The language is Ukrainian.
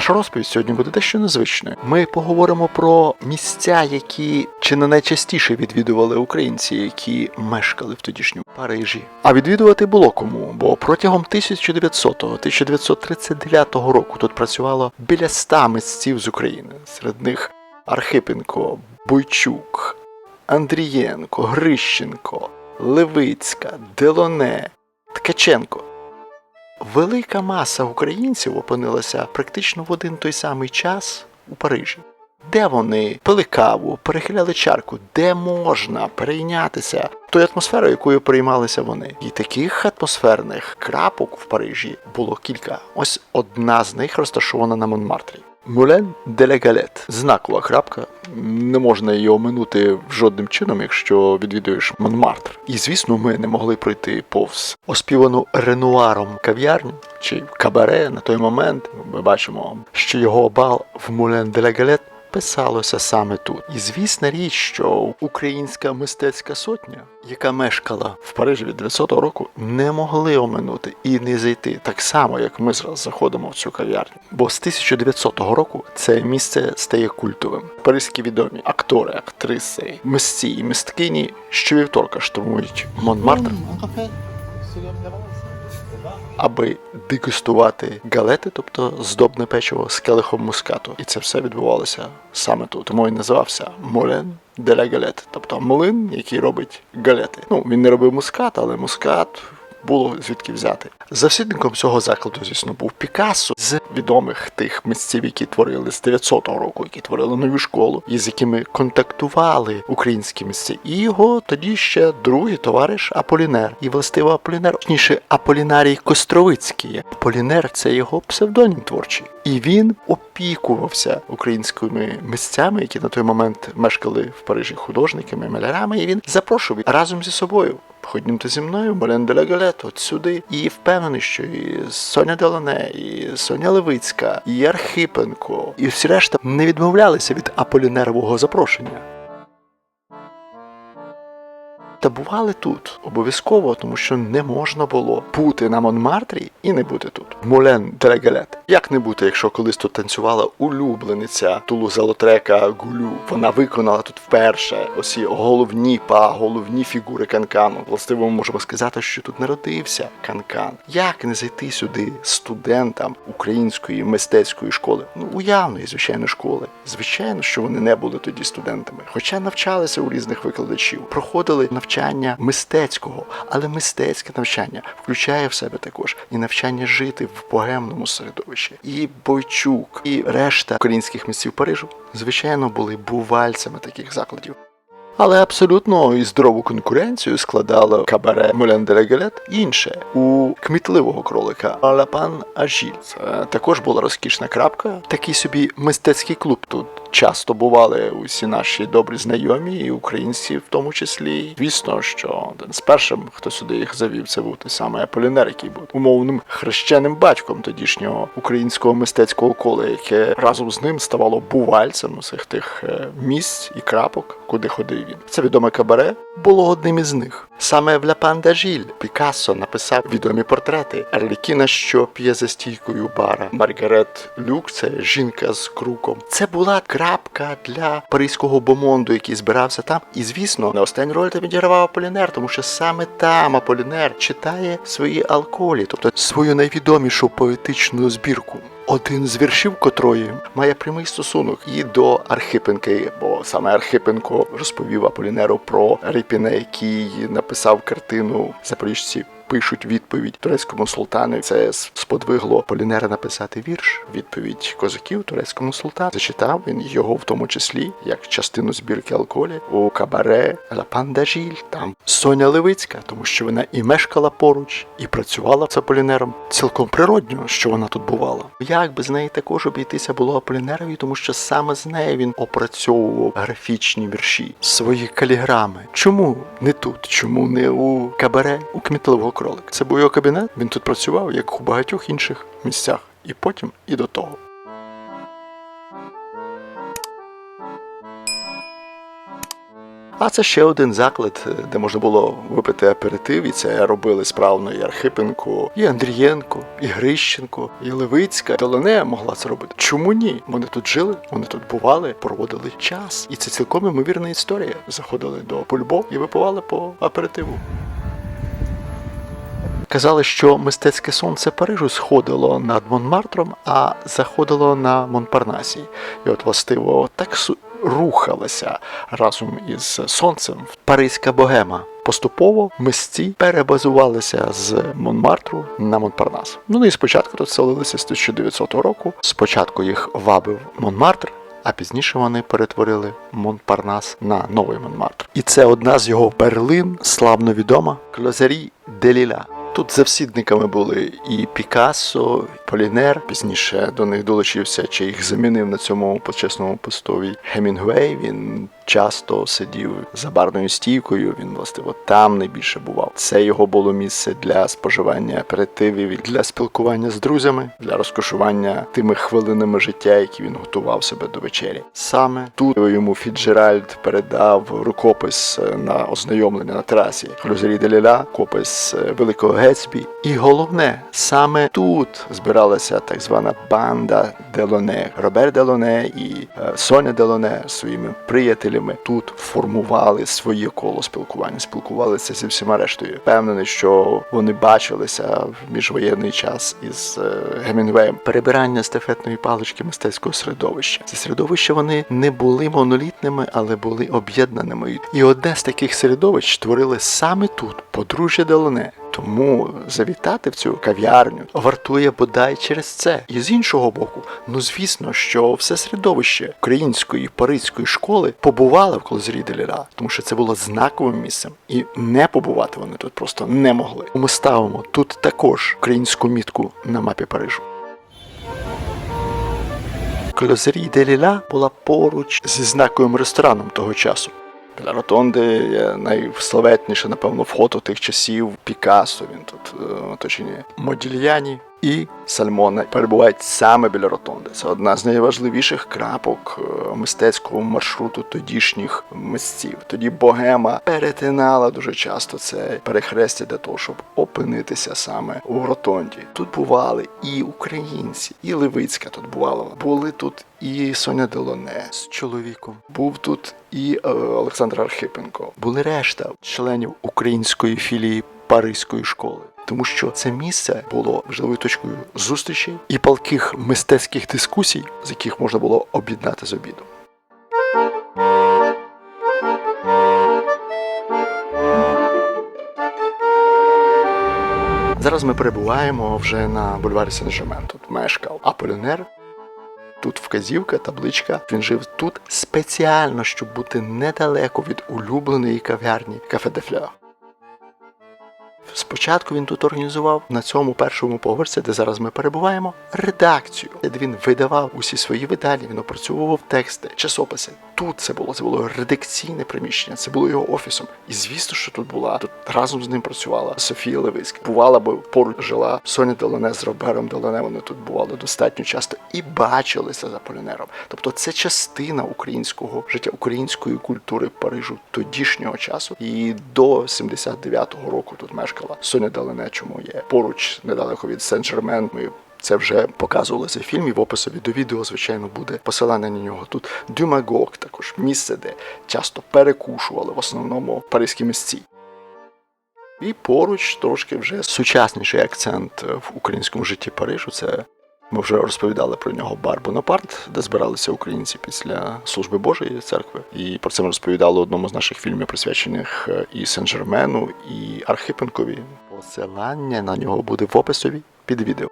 Наша розповідь сьогодні буде дещо незвичною. Ми поговоримо про місця, які чи не найчастіше відвідували українці, які мешкали в тодішньому Парижі. А відвідувати було кому, бо протягом 1900-1939 року тут працювало біля ста митців з України. Серед них Архипенко, Бойчук, Андрієнко, Грищенко, Левицька, Делоне, Ткаченко. Велика маса українців опинилася практично в один той самий час у Парижі. Де вони пили каву, перехиляли чарку, де можна перейнятися тою атмосферою, якою переймалися вони. І таких атмосферних крапок в Парижі було кілька. Ось одна з них розташована на Монмартрі. Мулен де ля Галет. Знакова крапка. Не можна її оминути жодним чином, якщо відвідуєш Монмартр. І звісно, ми не могли пройти повз оспівану Ренуаром кав'ярню чи кабаре на той момент. Ми бачимо, що його бал в Мулен де ля Галет писалося саме тут. І звісна річ, що українська мистецька сотня, яка мешкала в Парижі від 900 року, не могли оминути і не зайти так само, як ми зараз заходимо в цю кав'ярню. Бо з 1900 року це місце стає культовим. Паризькі відомі актори, актриси, мисці і мисткині щовівторка штурмують Монмартр, аби дегустувати галети, тобто здобне печиво з келихом мускату. І це все відбувалося саме тут. Тому і називався Молен де ла Галет, тобто млин, який робить галети. Ну, він не робив мускат, але мускат. Було звідки взяти. Завсідником цього закладу, звісно, був Пікассо з відомих тих митців, які творили з 900-го року, які творили нову школу, і з якими контактували українські митці. І його тоді ще другий товариш Аполінер. І властиво Аполінер, точніше, Аполінарій Костровицький. Аполінер це його псевдонім творчий. І він опікувався українськими митцями, які на той момент мешкали в Парижі художниками, малярами, і він запрошував разом зі собою. Ходімте зі мною, Молен де Галет, от сюди. І впевнений, що і Соня Делане, і Соня Левицька, і Архипенко, і всі решта не відмовлялися від аполінерового запрошення. Та бували тут обов'язково, тому що не можна було бути на Монмартрі і не бути тут. Молен де. Як не бути, якщо колись тут танцювала улюблениця Тулуза Лотрека Гулю? Вона виконала тут вперше осі головні па, головні фігури канкану. Властиво ми можемо сказати, що тут народився канкан. Як не зайти сюди студентам української мистецької школи? Ну уявної, звичайно, школи. Звичайно, що вони не були тоді студентами, хоча навчалися у різних викладачів, проходили навчання мистецького, але мистецьке навчання включає в себе також і навчання жити в богемному середовищі. І Бойчук, і решта українських митців Парижу, звичайно, були бувальцями таких закладів. Але абсолютно і здорову конкуренцію складало кабаре Молян де ла Галет інше у кмітливого кролика Лапан Ажіль. Також була розкішна крапка. Такий собі мистецький клуб тут. Часто бували усі наші добрі знайомі, і українці в тому числі. Звісно, що з першим, хто сюди їх завів, це був той самий Аполінер, який був умовним хрещеним батьком тодішнього українського мистецького кола, яке разом з ним ставало бувальцем усіх тих е, місць і крапок, куди ходив він. Це відоме кабаре було одним із них. Саме в Ля Пандажіль Пікассо написав відомі портрети Арлікіна, що п'є за стійкою бара. Маргарет Люк, це жінка з круком. Це була крапка для паризького бомонду, який збирався там. І звісно, на останню роль там відігравав Аполінер, тому що саме там Аполінер читає свої алколі, тобто свою найвідомішу поетичну збірку. Один з віршів котрої має прямий стосунок і до Архипенки, бо саме Архипенко розповів Аполінеру про Рипіна, який написав картину Запоріжці. Пишуть відповідь турецькому султану. Це сподвигло Полінера написати вірш. Відповідь козаків турецькому султану. Зачитав він його в тому числі як частину збірки алколі у кабаре Ла Пандажіль. Там Соня Левицька, тому що вона і мешкала поруч, і працювала з Аполінером. Цілком природньо, що вона тут бувала. Як би з неї також обійтися було Аполінерові, тому що саме з нею він опрацьовував графічні вірші, свої каліграми. Чому не тут? Чому не у кабаре у кмітливого кролик? Це був його кабінет. Він тут працював як у багатьох інших місцях, і потім, і до того. А це ще один заклад, е, де можна було випити аперитив, і це робили справно і Архипенко, і Андрієнко, і Грищенко, і Левицька. Долоне могла це робити. Чому ні? Вони тут жили, вони тут бували, проводили час. І це цілком ймовірна історія. Заходили до пульбо і випивали по аперитиву. Казали, що мистецьке сонце Парижу сходило над Монмартром, а заходило на Монпарнасі. І от властиво так рухалася разом із сонцем паризька богема. Поступово мисці перебазувалися з Монмартру на Монпарнас. Ну і спочатку тут селилися з 1900 року. Спочатку їх вабив Монмартр. А пізніше вони перетворили Монпарнас на новий Монмартр. І це одна з його перлин, славно відома Клозері де Ліля. Тут завсідниками були і Пікассо, і Полінер. Пізніше до них долучився, чи їх замінив на цьому почесному постові Хемінгвей. Він часто сидів за барною стійкою. Він властиво там найбільше бував. Це його було місце для споживання аперитивів, для спілкування з друзями, для розкошування тими хвилинами життя, які він готував себе до вечері. Саме тут йому Фіджеральд передав рукопис е, на ознайомлення на трасі Хлюзері де Ліля, копис е, Великого Гетсбі. І головне, саме тут збиралася так звана банда Делоне. Робер Делоне і е, Соня Делоне своїми приятелями тут формували своє коло спілкування, спілкувалися зі всіма рештою. Впевнений, що вони бачилися в міжвоєнний час із е, Гемінгвеєм. Перебирання стафетної палички мистецького середовища. Ці середовища вони не були монолітними, але були об'єднаними. І одне з таких середовищ творили саме тут, подружжя Делоне. Тому завітати в цю кав'ярню вартує бодай через це. І з іншого боку, ну звісно, що все середовище української паризької школи побували в Колозрі Деліра, тому що це було знаковим місцем, і не побувати вони тут просто не могли. Ми ставимо тут також українську мітку на мапі Парижу. Клозері де Ліля була поруч зі знаковим рестораном того часу. Біля ротонди є найславетніше, напевно, фото тих часів Пікассо. Він тут е, оточені Модільяні і Сальмона перебувають саме біля ротонди. Це одна з найважливіших крапок е, мистецького маршруту тодішніх митців. Тоді богема перетинала дуже часто це перехрестя для того, щоб опинитися саме у ротонді. Тут бували і українці, і Левицька тут бувала. Були тут і Соня Делоне з чоловіком. Був тут і е, Олександр Архипенко. Були решта членів української філії Паризької школи. Тому що це місце було важливою точкою зустрічей і палких мистецьких дискусій, з яких можна було об'єднати з обідом. Зараз ми перебуваємо вже на бульварі Сен-Жермен. Тут мешкав Аполінер. Тут вказівка, табличка. Він жив тут спеціально, щоб бути недалеко від улюбленої кав'ярні Кафе де Флeur. Спочатку він тут організував на цьому першому поверсі, де зараз ми перебуваємо, редакцію, де він видавав усі свої видання, він опрацьовував тексти, часописи. Тут це було це було редакційне приміщення, це було його офісом. І звісно, що тут була тут разом з ним працювала Софія Левицька. Бувала, бо поруч жила Соня Делоне з Робером Делоне. Вони тут бували достатньо часто і бачилися за полінером. Тобто це частина українського життя, української культури Парижу тодішнього часу. І до 79-го року тут Соня Далене, чому є поруч недалеко від Сен-Жермен. Ми це вже показувалося в фільмі. В описові до відео, звичайно, буде посилання на нього. Тут Дюмагог, також місце, де часто перекушували в основному паризькі місці. І поруч трошки вже сучасніший акцент в українському житті Парижу. Це ми вже розповідали про нього бар Бонапарт, де збиралися українці після служби Божої церкви. І про це ми розповідали в одному з наших фільмів, присвячених е, і Сен-Жермену, і Архипенкові. Посилання на нього буде в описові під відео.